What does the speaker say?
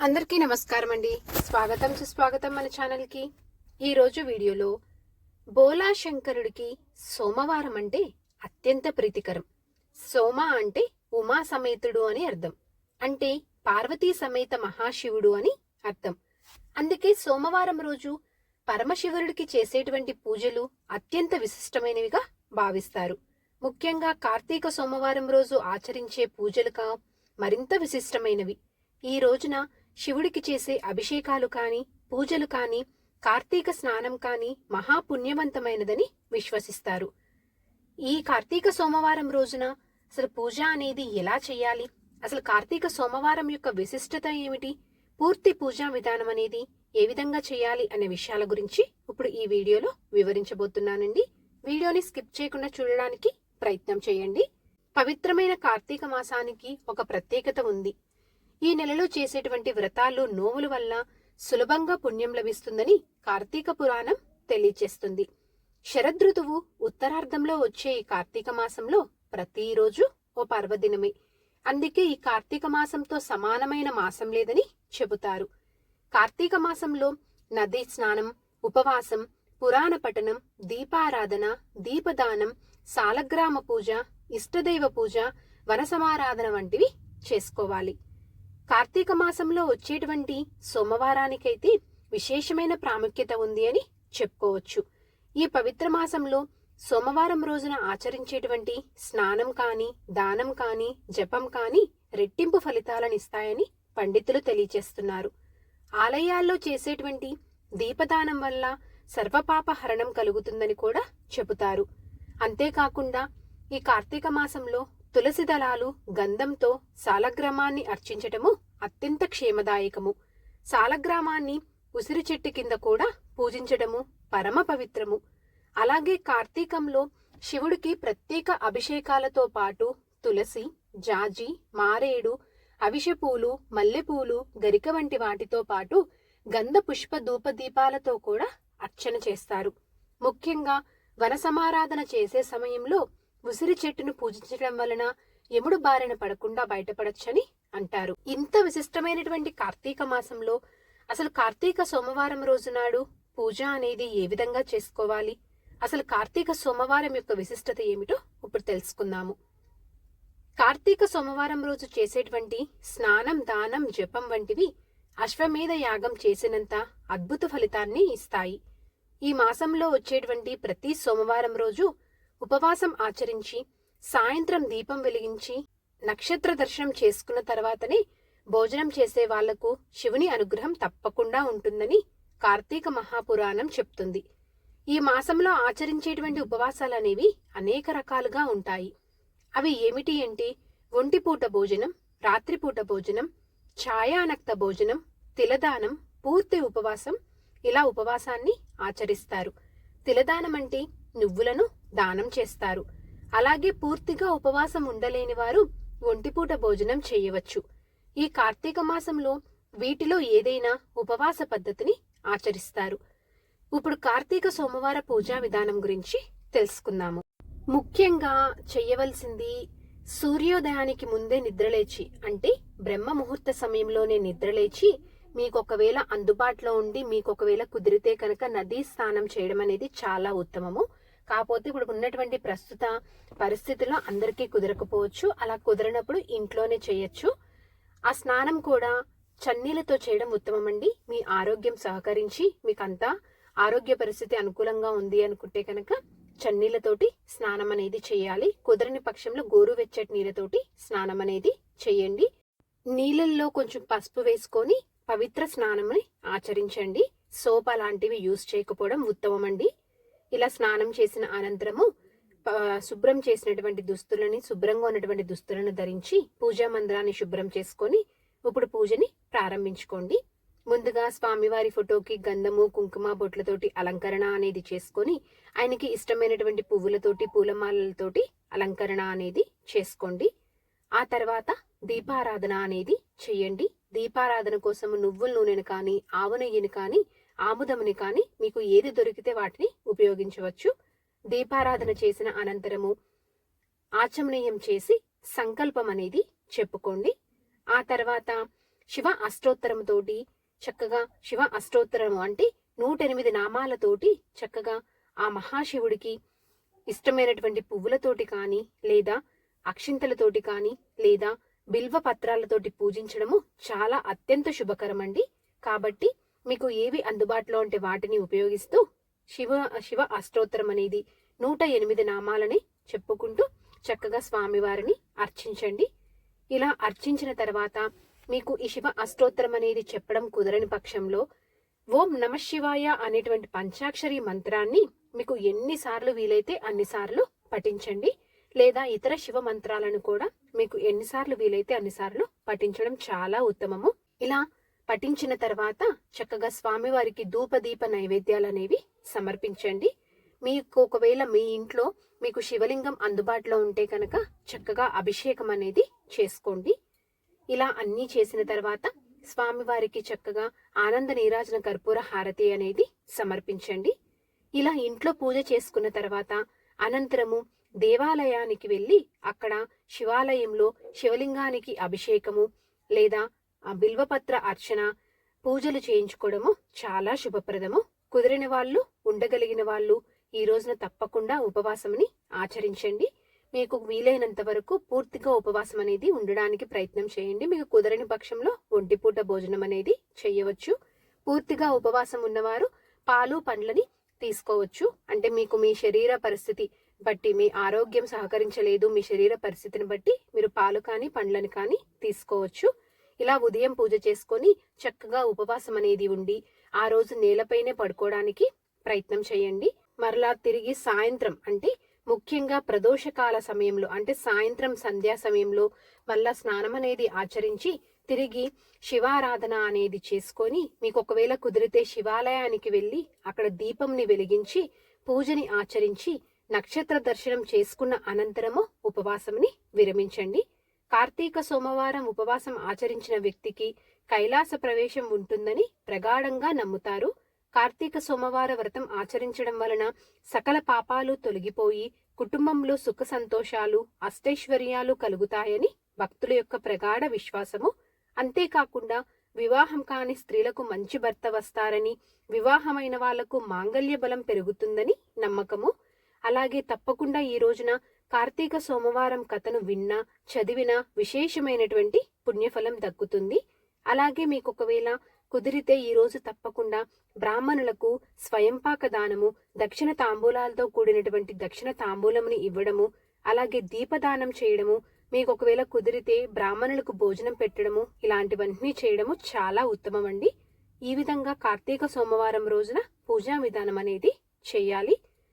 అందరికీ నమస్కారం అండి స్వాగతం సుస్వాగతం మన ఛానల్కి. ఈరోజు వీడియోలో బోలా శంకరుడికి సోమవారం అంటే అత్యంత ప్రీతికరం. సోమ అంటే ఉమా సమేతుడు అని అర్థం. అంటే పార్వతీ సమేత మహాశివుడు అని అర్థం. అందుకే సోమవారం రోజు పరమశివుడికి చేసేటువంటి పూజలు అత్యంత విశిష్టమైనవిగా భావిస్తారు. ముఖ్యంగా కార్తీక సోమవారం రోజు ఆచరించే పూజలుగా మరింత విశిష్టమైనవి. ఈ రోజున శివుడికి చేసే అభిషేకాలు కాని పూజలు కాని కార్తీక స్నానం కాని మహాపుణ్యవంతమైనదని విశ్వసిస్తారు. ఈ కార్తీక సోమవారం రోజున అసలు పూజ అనేది ఎలా చేయాలి? అసలు కార్తీక సోమవారం యొక్క విశిష్టత ఏమిటి? పూర్తి పూజా విధానం అనేది ఏ విధంగా చేయాలి అనే విషయాల గురించి ఇప్పుడు ఈ వీడియోలో వివరించబోతున్నానండి. వీడియోని స్కిప్ చేయకుండా చూడడానికి ప్రయత్నం చేయండి. పవిత్రమైన కార్తీక మాసానికి ఒక ప్రత్యేకత ఉంది. ఈ నెలలో చేసేటువంటి వ్రతాలు నోముల వల్ల సులభంగా పుణ్యం లభిస్తుందని కార్తీక పురాణం తెలియచేస్తుంది. శరదృతువు ఉత్తరార్ధంలో వచ్చే ఈ కార్తీక మాసంలో ప్రతిరోజు ఓ పర్వదినమే. అందుకే ఈ కార్తీక మాసంతో సమానమైన మాసం లేదని చెబుతారు. కార్తీక మాసంలో నదీ స్నానం ఉపవాసం పురాణ పఠనం దీపారాధన దీపదానం సాలగ్రామ పూజ ఇష్టదైవ పూజ వనసమారాధన వంటివి చేసుకోవాలి. కార్తీక మాసంలో వచ్చేటువంటి సోమవారానికైతే విశేషమైన ప్రాముఖ్యత ఉంది అని చెప్పుకోవచ్చు. ఈ పవిత్ర మాసంలో సోమవారం రోజున ఆచరించేటువంటి స్నానం కానీ దానం కానీ జపం కానీ రెట్టింపు ఫలితాలనిస్తాయని పండితులు తెలియచేస్తున్నారు. ఆలయాల్లో చేసేటువంటి దీపదానం వల్ల సర్వపాప హరణం కలుగుతుందని కూడా చెబుతారు. అంతేకాకుండా ఈ కార్తీక మాసంలో తులసి దళాలు గంధంతో సాలగ్రామాన్ని అర్చించటము అత్యంత క్షేమదాయకము. సాలగ్రామాన్ని ఉసిరి చెట్టు కింద కూడా పూజించడము పరమ పవిత్రము. అలాగే కార్తీకంలో శివుడికి ప్రత్యేక అభిషేకాలతో పాటు తులసి జాజి మారేడు అవిషపూలు మల్లెపూలు గరిక వంటి వాటితో పాటు గంధ పుష్ప దీపాలతో కూడా అర్చన చేస్తారు. ముఖ్యంగా వనసమారాధన చేసే సమయంలో ఉసిరి చెట్టును పూజించడం వలన యముడు బారిన పడకుండా బయటపడొచ్చని అంటారు. ఇంత విశిష్టమైనటువంటి కార్తీక మాసంలో అసలు కార్తీక సోమవారం రోజు నాడు పూజ అనేది ఏ విధంగా చేసుకోవాలి? అసలు కార్తీక సోమవారం యొక్క విశిష్టత ఏమిటో ఇప్పుడు తెలుసుకుందాము. కార్తీక సోమవారం రోజు చేసేటువంటి స్నానం దానం జపం వంటివి అశ్వమేధ యాగం చేసినంత అద్భుత ఫలితాన్ని ఇస్తాయి. ఈ మాసంలో వచ్చేటువంటి ప్రతి సోమవారం రోజు ఉపవాసం ఆచరించి సాయంత్రం దీపం వెలిగించి నక్షత్ర దర్శనం చేసుకున్న తర్వాతనే భోజనం చేసే వాళ్ళకు శివుని అనుగ్రహం తప్పకుండా ఉంటుందని కార్తీక మహాపురాణం చెప్తుంది. ఈ మాసంలో ఆచరించేటువంటి ఉపవాసాలు అనేవి అనేక రకాలుగా ఉంటాయి. అవి ఏమిటి అంటే ఒంటిపూట భోజనం రాత్రిపూట భోజనం ఛాయానక్త భోజనం తిలదానం పూర్తి ఉపవాసం ఇలా ఉపవాసాన్ని ఆచరిస్తారు. తిలదానం అంటే నువ్వులను దానం చేస్తారు. అలాగే పూర్తిగా ఉపవాసం ఉండలేని వారు ఒంటిపూట భోజనం చేయవచ్చు. ఈ కార్తీక మాసంలో వీటిలో ఏదైనా ఉపవాస పద్ధతిని ఆచరిస్తారు. ఇప్పుడు కార్తీక సోమవార పూజా విధానం గురించి తెలుసుకుందాము. ముఖ్యంగా చెయ్యవలసింది సూర్యోదయానికి ముందే నిద్రలేచి అంటే బ్రహ్మ ముహూర్త సమయంలోనే నిద్రలేచి మీకు ఒకవేళ అందుబాటులో ఉండి మీకు ఒకవేళ కుదిరితే కనుక నదీ స్నానం చేయడం అనేది చాలా ఉత్తమము. కాకపోతే ఇప్పుడు ఉన్నటువంటి ప్రస్తుత పరిస్థితుల్లో అందరికీ కుదరకపోవచ్చు. అలా కుదరనప్పుడు ఇంట్లోనే చేయొచ్చు. ఆ స్నానం కూడా చన్నీలతో చేయడం ఉత్తమం అండి మీ ఆరోగ్యం సహకరించి మీకంతా ఆరోగ్య పరిస్థితి అనుకూలంగా ఉంది అనుకుంటే కనుక చన్నీళ్ళతోటి స్నానం అనేది చేయాలి. కుదరని పక్షంలో గోరువెచ్చటి నీళ్ళతోటి స్నానం అనేది చేయండి. నీళ్ళల్లో కొంచెం పసుపు వేసుకొని పవిత్ర స్నానంని ఆచరించండి. సోప్ అలాంటివి యూజ్ చేయకపోవడం ఉత్తమం అండి ఇలా స్నానం చేసిన అనంతరము శుభ్రం చేసినటువంటి దుస్తులని శుభ్రంగా ఉన్నటువంటి దుస్తులను ధరించి పూజా మందిరాన్ని శుభ్రం చేసుకొని ఇప్పుడు పూజని ప్రారంభించుకోండి. ముందుగా స్వామివారి ఫోటోకి గంధము కుంకుమ బొట్లతోటి అలంకరణ అనేది చేసుకొని ఆయనకి ఇష్టమైనటువంటి పువ్వులతోటి పూలమాలలతోటి అలంకరణ అనేది చేసుకోండి. ఆ తర్వాత దీపారాధన అనేది చేయండి. దీపారాధన కోసం నువ్వుల నూనెను కానీ ఆవు నెయ్యిని కానీ ఆముదముని కానీ మీకు ఏది దొరికితే వాటిని ఉపయోగించవచ్చు. దీపారాధన చేసిన అనంతరము ఆచమనీయం చేసి సంకల్పం అనేది చెప్పుకోండి. ఆ తర్వాత శివ అష్టోత్తరంతోటి చక్కగా శివ అష్టోత్తరము అంటే నూట ఎనిమిది నామాలతోటి చక్కగా ఆ మహాశివుడికి ఇష్టమైనటువంటి పువ్వులతోటి కానీ లేదా అక్షింతలతోటి కానీ లేదా బిల్వ పత్రాలతోటి పూజించడము చాలా అత్యంత శుభకరమండి. కాబట్టి మీకు ఏవి అందుబాటులో ఉంటే వాటిని ఉపయోగిస్తూ శివ శివ అష్టోత్తరం అనేది నూట ఎనిమిది నామాలని చెప్పుకుంటూ చక్కగా స్వామివారిని అర్చించండి. ఇలా అర్చించిన తర్వాత మీకు ఈ శివ అష్టోత్తరం అనేది చెప్పడం కుదరని పక్షంలో ఓం నమ శివాయ అనేటువంటి పంచాక్షరి మంత్రాన్ని మీకు ఎన్నిసార్లు వీలైతే అన్నిసార్లు పఠించండి. లేదా ఇతర శివ మంత్రాలను కూడా మీకు ఎన్నిసార్లు వీలైతే అన్నిసార్లు పఠించడం చాలా ఉత్తమము. ఇలా పఠించిన తర్వాత చక్కగా స్వామివారికి ధూపదీప నైవేద్యాలు అనేవి సమర్పించండి. మీకు ఒకవేళ మీ ఇంట్లో మీకు శివలింగం అందుబాటులో ఉంటే కనుక చక్కగా అభిషేకం అనేది చేసుకోండి. ఇలా అన్నీ చేసిన తర్వాత స్వామివారికి చక్కగా ఆనంద నీరాజన కర్పూర హారతి అనేది సమర్పించండి. ఇలా ఇంట్లో పూజ చేసుకున్న తర్వాత అనంతరము దేవాలయానికి వెళ్ళి అక్కడ శివాలయంలో శివలింగానికి అభిషేకము లేదా ఆ బిల్వపత్ర అర్చన పూజలు చేయించుకోవడము చాలా శుభప్రదము. కుదిరిన వాళ్ళు ఉండగలిగిన వాళ్ళు ఈ రోజున తప్పకుండా ఉపవాసముని ఆచరించండి. మీకు వీలైనంత వరకు పూర్తిగా ఉపవాసం అనేది ఉండడానికి ప్రయత్నం చేయండి. మీకు కుదరని పక్షంలో ఒంటిపూట భోజనం అనేది చేయవచ్చు. పూర్తిగా ఉపవాసం ఉన్నవారు పాలు పండ్లని తీసుకోవచ్చు. అంటే మీకు మీ శరీర పరిస్థితి బట్టి మీ ఆరోగ్యం సహకరించలేదు మీ శరీర పరిస్థితిని బట్టి మీరు పాలు కానీ పండ్లను కానీ తీసుకోవచ్చు. ఇలా ఉదయం పూజ చేసుకొని చక్కగా ఉపవాసం అనేది ఉండి ఆ రోజు నేలపైనే పడుకోవడానికి ప్రయత్నం చేయండి. మరలా తిరిగి సాయంత్రం అంటే ముఖ్యంగా ప్రదోషకాల సమయంలో అంటే సాయంత్రం సంధ్యా సమయంలో మళ్ళా స్నానం అనేది ఆచరించి తిరిగి శివారాధన అనేది చేసుకొని మీకు ఒకవేళ కుదిరితే శివాలయానికి వెళ్ళి అక్కడ దీపంని వెలిగించి పూజని ఆచరించి నక్షత్ర దర్శనం చేసుకున్న అనంతరము ఉపవాసంని విరమించండి. కార్తీక సోమవారం ఉపవాసం ఆచరించిన వ్యక్తికి కైలాస ప్రవేశం ఉంటుందని ప్రగాఢంగా నమ్ముతారు. కార్తీక సోమవార వ్రతం ఆచరించడం వలన సకల పాపాలు తొలగిపోయి కుటుంబంలో సుఖ సంతోషాలు అష్టైశ్వర్యాలు కలుగుతాయని భక్తుల యొక్క ప్రగాఢ విశ్వాసము. అంతేకాకుండా వివాహం కాని స్త్రీలకు మంచి భర్త వస్తారని వివాహమైన వాళ్ళకు మాంగల్య బలం పెరుగుతుందని నమ్మకము. అలాగే తప్పకుండా ఈ రోజున కార్తీక సోమవారం కథను విన్నా చదివినా విశేషమైనటువంటి పుణ్యఫలం దక్కుతుంది. అలాగే మీకు ఒకవేళ కుదిరితే ఈ రోజు తప్పకుండా బ్రాహ్మణులకు స్వయంపాక దానము దక్షిణ తాంబూలాలతో కూడినటువంటి దక్షిణ తాంబూలముని ఇవ్వడము అలాగే దీపదానం చేయడము మీకు ఒకవేళ కుదిరితే బ్రాహ్మణులకు భోజనం పెట్టడము ఇలాంటివన్నీ చేయడము చాలా ఉత్తమం అండి ఈ విధంగా కార్తీక సోమవారం రోజున పూజా విధానం అనేది చేయాలి.